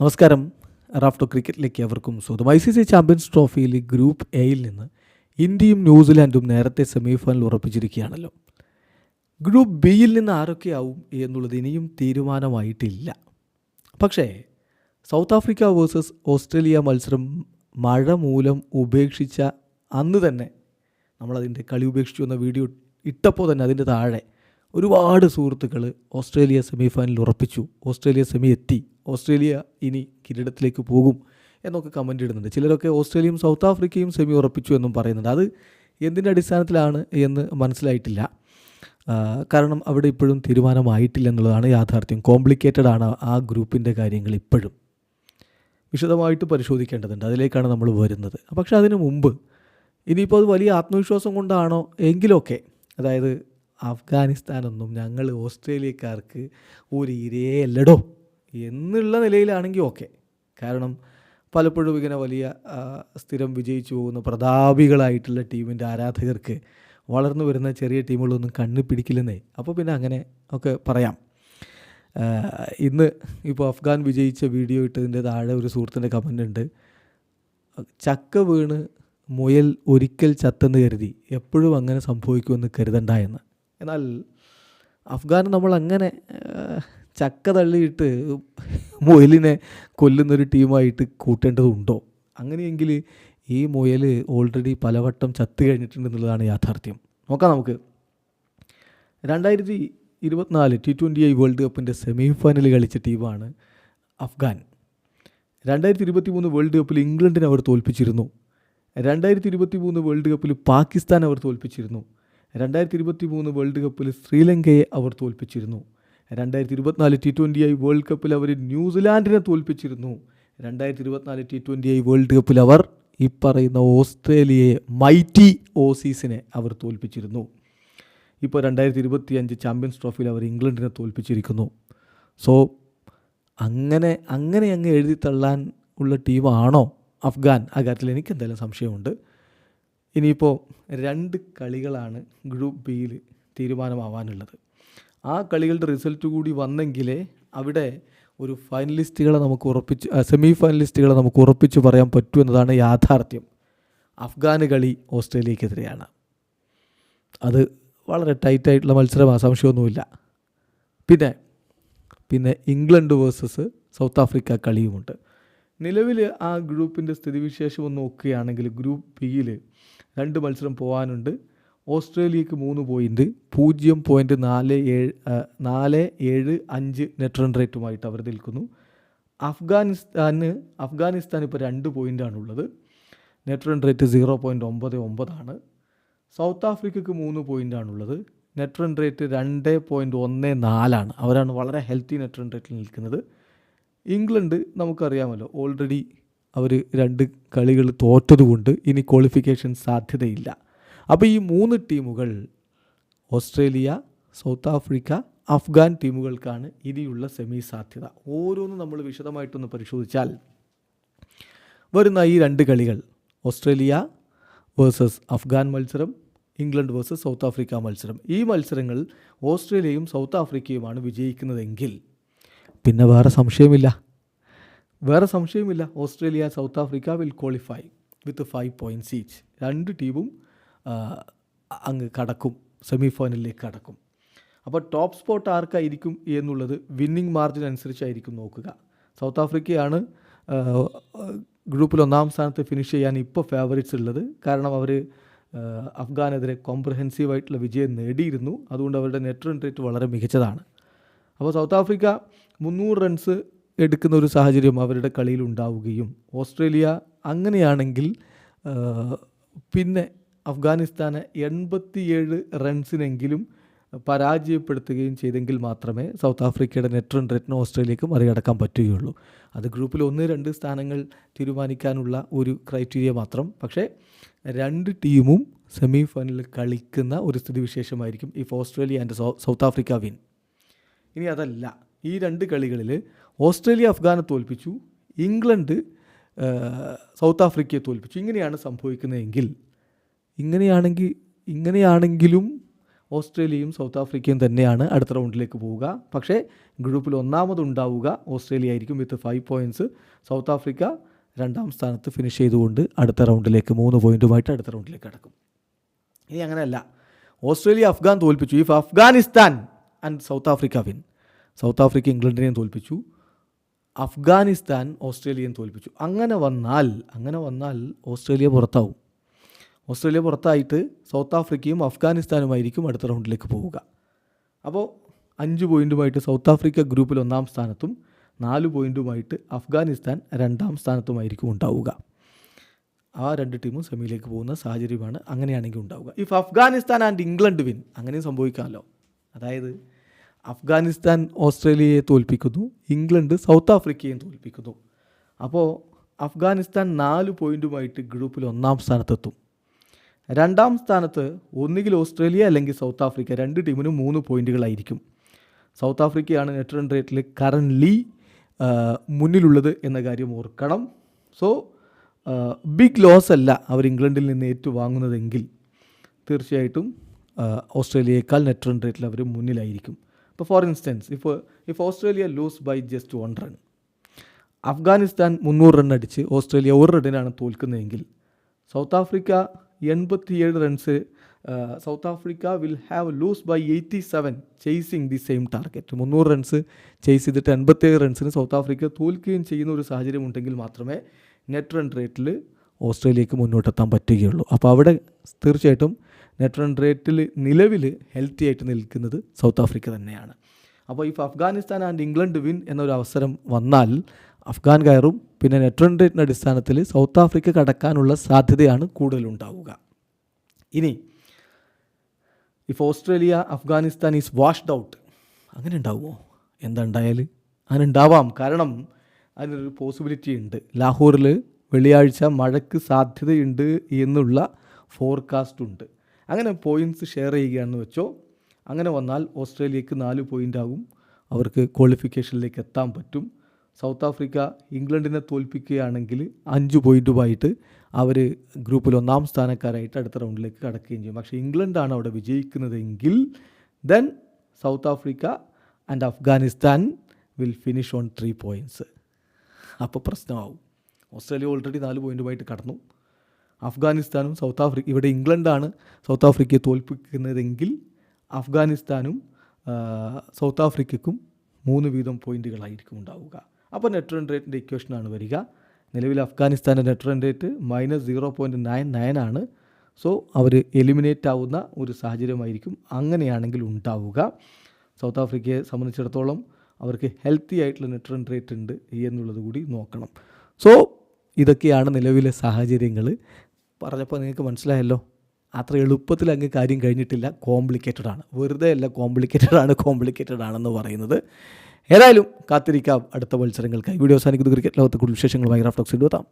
നമസ്കാരം. റാഫ്റ്റോ ക്രിക്കറ്റിലേക്ക് അവർക്കും സ്വന്തം ഐ സി സി ചാമ്പ്യൻസ് ട്രോഫിയിൽ ഗ്രൂപ്പ് എയിൽ നിന്ന് ഇന്ത്യയും ന്യൂസിലാൻഡും നേരത്തെ സെമി ഫൈനൽ ഉറപ്പിച്ചിരിക്കുകയാണല്ലോ. ഗ്രൂപ്പ് ബിയിൽ നിന്ന് ആരൊക്കെയാവും എന്നുള്ളത് ഇനിയും തീരുമാനമായിട്ടില്ല. പക്ഷേ സൗത്ത് ആഫ്രിക്ക വേഴ്സസ് ഓസ്ട്രേലിയ മത്സരം മഴ മൂലം ഉപേക്ഷിച്ച അന്ന് തന്നെ നമ്മളതിന്റെ കളി ഉപേക്ഷിച്ചു എന്ന വീഡിയോ ഇട്ടപ്പോൾ തന്നെ അതിന്റെ താഴെ ഒരുപാട് സുഹൃത്തുക്കൾ ഓസ്ട്രേലിയ സെമി ഫൈനലിൽ ഉറപ്പിച്ചു. ഓസ്ട്രേലിയ സെമി എത്തി. ഓസ്ട്രേലിയ ഇനി കിരീടത്തിലേക്ക് പോകും എന്നൊക്കെ കമന്റ് ഇടുന്നുണ്ട്. ചിലരൊക്കെ ഓസ്ട്രേലിയയും സൗത്ത് ആഫ്രിക്കയും സെമി ഉറപ്പിച്ചു എന്നും പറയുന്നുണ്ട്. അത് എന്തിന്റെ അടിസ്ഥാനത്തിലാണ് എന്ന് മനസ്സിലായിട്ടില്ല. കാരണം അവിടെ ഇപ്പോഴും തീരുമാനമായിട്ടില്ല എന്നുള്ളതാണ് യാഥാർത്ഥ്യം. കോംപ്ലിക്കേറ്റഡ് ആണ് ആ ഗ്രൂപ്പിന്റെ കാര്യങ്ങൾ ഇപ്പോഴും. വിശദമായിട്ട് പരിശോധിക്കേണ്ടതുണ്ട്. അതിലേക്കാണ് നമ്മൾ വരുന്നത്. പക്ഷേ അതിനു മുമ്പ് ഇനിയിപ്പോൾ അത് വലിയ ആത്മവിശ്വാസം കൊണ്ടാണോ എങ്കിലൊക്കെ അതായത് അഫ്ഗാനിസ്ഥാനൊന്നും ഞങ്ങൾ ഓസ്ട്രേലിയക്കാർക്ക് ഒരു ഇരയല്ലടോ എന്നുള്ള നിലയിലാണെങ്കിൽ ഓക്കെ. കാരണം പലപ്പോഴും ഇങ്ങനെ വലിയ സ്ഥിരം വിജയിച്ചു പോകുന്ന പ്രതാപികളായിട്ടുള്ള ടീമിന്റെ ആരാധകർക്ക് വളർന്നു വരുന്ന ചെറിയ ടീമുകളൊന്നും കണ്ണ് പിടിക്കില്ലെന്നേ. അപ്പോൾ പിന്നെ അങ്ങനെ ഒക്കെ പറയാം. ഇന്ന് ഇപ്പോൾ അഫ്ഗാൻ വിജയിച്ച വീഡിയോ ഇട്ടതിന്റെ താഴെ ഒരു സുഹൃത്തിന്റെ കമന്റ് ഉണ്ട്. ചക്ക വീണ് മുയൽ ഒരിക്കൽ ചത്തെന്ന് കരുതി. എപ്പോഴും അങ്ങനെ സംഭവിക്കുമെന്ന് കരുതണ്ട എന്ന്. എന്നാൽ അഫ്ഗാൻ നമ്മൾ അങ്ങനെ ചക്ക തള്ളിയിട്ട് മുയലിനെ കൊല്ലുന്നൊരു ടീമായിട്ട് കൂട്ടേണ്ടതുണ്ടോ? അങ്ങനെയെങ്കിൽ ഈ മുയൽ ഓൾറെഡി പലവട്ടം ചത്ത് കഴിഞ്ഞിട്ടുണ്ടെന്നുള്ളതാണ് യാഥാർത്ഥ്യം. നോക്കാം നമുക്ക്. രണ്ടായിരത്തി ഇരുപത്തിനാല് ടി ട്വന്റി ഐ വേൾഡ് കപ്പിന്റെ സെമി ഫൈനൽ കളിച്ച ടീമാണ് അഫ്ഗാൻ. രണ്ടായിരത്തി ഇരുപത്തി മൂന്ന് വേൾഡ് കപ്പിൽ ഇംഗ്ലണ്ടിനെ അവർ തോൽപ്പിച്ചിരുന്നു. രണ്ടായിരത്തി ഇരുപത്തി മൂന്ന് വേൾഡ് കപ്പിൽ പാകിസ്ഥാൻ അവർ തോൽപ്പിച്ചിരുന്നു. രണ്ടായിരത്തി ഇരുപത്തി മൂന്ന് വേൾഡ് കപ്പിൽ ശ്രീലങ്കയെ അവർ തോൽപ്പിച്ചിരുന്നു. രണ്ടായിരത്തി ഇരുപത്തിനാല് ടി ട്വന്റി ഐ വേൾഡ് കപ്പിൽ അവർ ന്യൂസിലാൻഡിനെ തോൽപ്പിച്ചിരുന്നു. രണ്ടായിരത്തി ഇരുപത്തിനാല് ടി ട്വന്റി ഐ വേൾഡ് കപ്പിൽ അവർ ഈ പറയുന്ന ഓസ്ട്രേലിയയെ മൈറ്റി ഓസീസിനെ അവർ തോൽപ്പിച്ചിരുന്നു. ഇപ്പോൾ രണ്ടായിരത്തി ഇരുപത്തി അഞ്ച് ചാമ്പ്യൻസ് ട്രോഫിയിൽ അവർ ഇംഗ്ലണ്ടിനെ തോൽപ്പിച്ചിരിക്കുന്നു. സോ അങ്ങനെ അങ്ങനെ അങ്ങ് എഴുതി തള്ളാൻ ഉള്ള ടീമാണോ അഫ്ഗാൻ? ആ കാര്യത്തിൽ എനിക്ക് എന്തായാലും സംശയമുണ്ട്. ഇനിയിപ്പോൾ രണ്ട് കളികളാണ് ഗ്രൂപ്പ് ബിയിൽ തീരുമാനമാവാനുള്ളത്. ആ കളികളുടെ റിസൾട്ട് കൂടി വന്നെങ്കിലേ അവിടെ ഒരു ഫൈനലിസ്റ്റുകളെ നമുക്ക് ഉറപ്പിച്ച് സെമി ഫൈനലിസ്റ്റുകളെ നമുക്ക് ഉറപ്പിച്ച് പറയാൻ പറ്റൂ എന്നതാണ് യാഥാർത്ഥ്യം. അഫ്ഗാന് കളി ഓസ്ട്രേലിയക്കെതിരെയാണ്. അത് വളരെ ടൈറ്റായിട്ടുള്ള മത്സരമാണ് സംശയമൊന്നുമില്ല പിന്നെ പിന്നെ ഇംഗ്ലണ്ട് വേഴ്സസ് സൗത്ത് ആഫ്രിക്ക കളിയുമുണ്ട്. നിലവിൽ ആ ഗ്രൂപ്പിന്റെ സ്ഥിതിവിശേഷം ഒന്ന് നോക്കുകയാണെങ്കിൽ ഗ്രൂപ്പ് ബിയിൽ രണ്ട് മത്സരം പോകാനുണ്ട് ഓസ്ട്രേലിയക്ക് മൂന്ന് പോയിന്റ് പൂജ്യം പോയിന്റ് നാല് ഏഴ് നാല് ഏഴ് അഞ്ച് നെറ്റ് റൺ റേറ്റുമായിട്ട് അവർ നിൽക്കുന്നു. അഫ്ഗാനിസ്ഥാന് അഫ്ഗാനിസ്ഥാൻ ഇപ്പോൾ രണ്ട് പോയിന്റാണുള്ളത് net run rate zero point ഒമ്പത് ഒമ്പതാണ് സൗത്ത് ആഫ്രിക്കയ്ക്ക് മൂന്ന് പോയിന്റാണുള്ളത് നെറ്റ് റൺ റേറ്റ് രണ്ട് പോയിന്റ് ഒന്ന് നാലാണ് അവരാണ് വളരെ ഹെൽത്തി നെറ്റ് റൺ റേറ്റിൽ നിൽക്കുന്നത്. ഇംഗ്ലണ്ട് നമുക്കറിയാമല്ലോ ഓൾറെഡി അവർ രണ്ട് കളികൾ തോറ്റതുകൊണ്ട് ഇനി ക്വാളിഫിക്കേഷൻ സാധ്യതയില്ല. അപ്പോൾ ഈ മൂന്ന് ടീമുകൾ ഓസ്ട്രേലിയ സൗത്ത് ആഫ്രിക്ക അഫ്ഗാൻ ടീമുകൾക്കാണ് ഇനിയുള്ള സെമി സാധ്യത. ഓരോന്നും നമ്മൾ വിശദമായിട്ടൊന്ന് പരിശോധിച്ചാൽ വരുന്ന ഈ രണ്ട് കളികൾ ഓസ്ട്രേലിയ വേഴ്സസ് അഫ്ഗാൻ മത്സരം ഇംഗ്ലണ്ട് വേഴ്സസ് സൗത്ത് ആഫ്രിക്ക മത്സരം. ഈ മത്സരങ്ങൾ ഓസ്ട്രേലിയയും സൗത്ത് ആഫ്രിക്കയുമാണ് വിജയിക്കുന്നതെങ്കിൽ പിന്നെ വേറെ സംശയമില്ല. വേറെ സംശയമില്ല Australia South Africa will qualify with five points each രണ്ട് ടീമും അങ്ങ് കടക്കും. സെമി ഫൈനലിലേക്ക് കടക്കും. അപ്പോൾ ടോപ്പ് സ്പോട്ട് ആർക്കായിരിക്കും എന്നുള്ളത് വിന്നിംഗ് മാർജിൻ അനുസരിച്ചായിരിക്കും നോക്കുക. സൗത്ത് ആഫ്രിക്കയാണ് ഗ്രൂപ്പിൽ ഒന്നാം സ്ഥാനത്ത് ഫിനിഷ് ചെയ്യാൻ ഇപ്പോൾ ഫേവറേറ്റ്സ് ഉള്ളത്. കാരണം അവർ അഫ്ഗാനെതിരെ കോംപ്രഹെൻസീവായിട്ടുള്ള വിജയം നേടിയിരുന്നു. അതുകൊണ്ട് അവരുടെ നെറ്റ് റൺ റേറ്റ് വളരെ മികച്ചതാണ്. അപ്പോൾ സൗത്ത് ആഫ്രിക്ക മുന്നൂറ് റൺസ് എടുക്കുന്ന ഒരു സാഹചര്യം അവരുടെ കളിയിൽ ഉണ്ടാവുകയും ഓസ്ട്രേലിയ അങ്ങനെയാണെങ്കിൽ പിന്നെ അഫ്ഗാനിസ്ഥാനെ എൺപത്തിയേഴ് റൺസിനെങ്കിലും പരാജയപ്പെടുത്തുകയും ചെയ്തെങ്കിൽ മാത്രമേ സൗത്ത് ആഫ്രിക്കയുടെ നെറ്റ് റൺ റേറ്റിന് ഓസ്ട്രേലിയക്ക് മറികടക്കാൻ പറ്റുകയുള്ളൂ. അത് ഗ്രൂപ്പിൽ ഒന്ന് രണ്ട് സ്ഥാനങ്ങൾ തീരുമാനിക്കാനുള്ള ഒരു ക്രൈറ്റീരിയ മാത്രം. പക്ഷേ രണ്ട് ടീമും സെമി ഫൈനലിൽ കളിക്കുന്ന ഒരു സ്ഥിതിവിശേഷമായിരിക്കും if Australia and South Africa win ഇനി അതല്ല. ഈ രണ്ട് കളികളിൽ ഓസ്ട്രേലിയ അഫ്ഗാനെ തോൽപ്പിച്ചു ഇംഗ്ലണ്ട് സൗത്ത് ആഫ്രിക്കയെ തോൽപ്പിച്ചു. ഇങ്ങനെയാണ് സംഭവിക്കുന്നതെങ്കിൽ ഇങ്ങനെയാണെങ്കിൽ ഇങ്ങനെയാണെങ്കിലും ഓസ്ട്രേലിയയും സൗത്ത് ആഫ്രിക്കയും തന്നെയാണ് അടുത്ത റൗണ്ടിലേക്ക് പോവുക. പക്ഷേ ഗ്രൂപ്പിൽ ഒന്നാമതുണ്ടാവുക ഓസ്ട്രേലിയ ആയിരിക്കും. With five points South Africa രണ്ടാം സ്ഥാനത്ത് ഫിനിഷ് ചെയ്തുകൊണ്ട് അടുത്ത റൗണ്ടിലേക്ക് മൂന്ന് പോയിന്റുമായിട്ട് അടുത്ത റൗണ്ടിലേക്ക് കടക്കും. ഇനി അങ്ങനെയല്ല. ഓസ്ട്രേലിയ അഫ്ഗാൻ തോൽപ്പിച്ചു. If Afghanistan and South Africa win South Africa ഇംഗ്ലണ്ടിനെയും തോൽപ്പിച്ചു. അഫ്ഗാനിസ്ഥാൻ ഓസ്ട്രേലിയൻ തോൽപ്പിച്ചു. അങ്ങനെ വന്നാൽ അങ്ങനെ വന്നാൽ ഓസ്ട്രേലിയ പുറത്താവും. ഓസ്ട്രേലിയ പുറത്തായിട്ട് സൗത്ത് ആഫ്രിക്കയും അഫ്ഗാനിസ്ഥാനുമായിരിക്കും അടുത്ത റൗണ്ടിലേക്ക് പോവുക. അപ്പോൾ അഞ്ച് പോയിന്റുമായിട്ട് സൗത്ത് ആഫ്രിക്ക ഗ്രൂപ്പിൽ ഒന്നാം സ്ഥാനത്തും നാല് പോയിന്റുമായിട്ട് അഫ്ഗാനിസ്ഥാൻ രണ്ടാം സ്ഥാനത്തുമായിരിക്കും ഉണ്ടാവുക. ആ രണ്ട് ടീമും സെമിയിലേക്ക് പോകുന്ന സാഹചര്യമാണ് അങ്ങനെയാണെങ്കിൽ ഉണ്ടാവുക. If Afghanistan and England win അങ്ങനെയും സംഭവിക്കാമല്ലോ. അതായത് അഫ്ഗാനിസ്ഥാൻ ഓസ്ട്രേലിയയെ തോൽപ്പിക്കുന്നു ഇംഗ്ലണ്ട് സൗത്ത് ആഫ്രിക്കയെയും തോൽപ്പിക്കുന്നു. അപ്പോൾ അഫ്ഗാനിസ്ഥാൻ നാല് പോയിന്റുമായിട്ട് ഗ്രൂപ്പിൽ ഒന്നാം സ്ഥാനത്തെത്തും. രണ്ടാം സ്ഥാനത്ത് ഒന്നുകിൽ ഓസ്ട്രേലിയ അല്ലെങ്കിൽ സൗത്ത് ആഫ്രിക്ക രണ്ട് ടീമിനും മൂന്ന് പോയിന്റുകളായിരിക്കും സൗത്ത് ആഫ്രിക്കയാണ് നെറ്റ് റൺ റേറ്റിൽ കറൻലി മുന്നിലുള്ളത് എന്ന കാര്യം ഓർക്കണം. സോ ബിഗ് ലോസ് അല്ല അവർ ഇംഗ്ലണ്ടിൽ നിന്ന് ഏറ്റുവാങ്ങുന്നതെങ്കിൽ തീർച്ചയായിട്ടും ഓസ്ട്രേലിയയേക്കാൾ നെറ്റ് റൺ റേറ്റിൽ അവർ മുന്നിലായിരിക്കും. ഇപ്പോൾ for instance if if Australia lose by just one run Afghanistan മുന്നൂറ് റൺ അടിച്ച് ഓസ്ട്രേലിയ ഒരു റണ്ണിനാണ് തോൽക്കുന്നതെങ്കിൽ സൗത്ത് ആഫ്രിക്ക എൺപത്തിയേഴ് runs South Africa will have lose by eighty seven chasing the same target മുന്നൂറ് റൺസ് ചേസ് ചെയ്തിട്ട് എൺപത്തേഴ് റൺസിന് സൗത്ത് ആഫ്രിക്ക തോൽക്കുകയും ചെയ്യുന്ന ഒരു സാഹചര്യം ഉണ്ടെങ്കിൽ മാത്രമേ നെറ്റ് റൺ റേറ്റിൽ ഓസ്ട്രേലിയക്ക് മുന്നോട്ടെത്താൻ പറ്റുകയുള്ളൂ. അപ്പോൾ അവിടെ തീർച്ചയായിട്ടും നെറ്റ് റൺ റേറ്റിൽ നിലവിൽ ഹെൽത്തി ആയിട്ട് നിൽക്കുന്നത് സൗത്ത് ആഫ്രിക്ക തന്നെയാണ്. അപ്പോൾ if Afghanistan and England win എന്നൊരു അവസരം വന്നാൽ അഫ്ഗാൻ കയറും പിന്നെ നെറ്റ് റൺ റേറ്റിന്റെ അടിസ്ഥാനത്തിൽ സൗത്ത് ആഫ്രിക്ക കടക്കാനുള്ള സാധ്യതയാണ് കൂടുതലുണ്ടാവുക. ഇനി if Australia Afghanistan is washed out അങ്ങനെ ഉണ്ടാവുമോ? എന്താ ഉണ്ടായാൽ അങ്ങനെ ഉണ്ടാവാം. കാരണം അതിനൊരു പോസിബിലിറ്റി ഉണ്ട്. ലാഹോറിൽ വെള്ളിയാഴ്ച മഴയ്ക്ക് സാധ്യതയുണ്ട് എന്നുള്ള ഫോർകാസ്റ്റ് ഉണ്ട്. അങ്ങനെ പോയിന്റ്സ് ഷെയർ ചെയ്യുകയാണെന്ന് വെച്ചോ. അങ്ങനെ വന്നാൽ ഓസ്ട്രേലിയക്ക് നാല് പോയിന്റ് ആകും. അവർക്ക് ക്വാളിഫിക്കേഷനിലേക്ക് എത്താൻ പറ്റും. സൗത്ത് ആഫ്രിക്ക ഇംഗ്ലണ്ടിനെ തോൽപ്പിക്കുകയാണെങ്കിൽ അഞ്ച് പോയിന്റുമായിട്ട് അവർ ഗ്രൂപ്പിൽ ഒന്നാം സ്ഥാനക്കാരായിട്ട് അടുത്ത റൗണ്ടിലേക്ക് കടക്കുകയും ചെയ്യും. പക്ഷേ ഇംഗ്ലണ്ടാണ് അവിടെ വിജയിക്കുന്നതെങ്കിൽ then South Africa and Afghanistan will finish on three points അപ്പോൾ പ്രശ്നമാവും. ഓസ്ട്രേലിയ ഓൾറെഡി നാല് പോയിന്റുമായിട്ട് കടന്നു. അഫ്ഗാനിസ്ഥാനും സൗത്ത് ആഫ്രിക്ക ഇവിടെ ഇംഗ്ലണ്ടാണ് സൗത്ത് ആഫ്രിക്കയെ തോൽപ്പിക്കുന്നതെങ്കിൽ അഫ്ഗാനിസ്ഥാനും സൗത്ത് ആഫ്രിക്കയ്ക്കും മൂന്ന് വീതം പോയിന്റുകളായിരിക്കും ഉണ്ടാവുക. അപ്പോൾ നെറ്റ് റൺ റേറ്റിന്റെ ഇക്വേഷനാണ് വരിക. നിലവിൽ അഫ്ഗാനിസ്ഥാന്റെ net run rate minus zero point nine nine ആണ്. സോ അവർ എലിമിനേറ്റ് ആവുന്ന ഒരു സാഹചര്യമായിരിക്കും അങ്ങനെയാണെങ്കിൽ ഉണ്ടാവുക. സൗത്ത് ആഫ്രിക്കയെ സംബന്ധിച്ചിടത്തോളം അവർക്ക് ഹെൽത്തി ആയിട്ടുള്ള നെറ്റ് റൺ റേറ്റ് ഉണ്ട് എന്നുള്ളത് കൂടി നോക്കണം. സോ ഇതൊക്കെയാണ് നിലവിലെ സാഹചര്യങ്ങൾ പറഞ്ഞപ്പോൾ നിങ്ങൾക്ക് മനസ്സിലായല്ലോ അത്ര എളുപ്പത്തിൽ അങ്ങ് കാര്യം കഴിഞ്ഞിട്ടില്ല. കോംപ്ലിക്കേറ്റഡ് ആണ്. വെറുതെ അല്ല കോംപ്ലിക്കേറ്റഡ് ആണ് കോംപ്ലിക്കേറ്റഡ് ആണെന്ന് പറയുന്നത്. ഏതായാലും കാത്തിരിക്കാം. അടുത്ത മത്സരങ്ങൾക്കായി വീഡിയോ അവസാനിക്കുന്നത് ക്രിക്കറ്റ് ലോകത്തെ കൂടുതൽ വിശേഷങ്ങളുമായി റാഫ്റ്റോക്സ് എത്താം.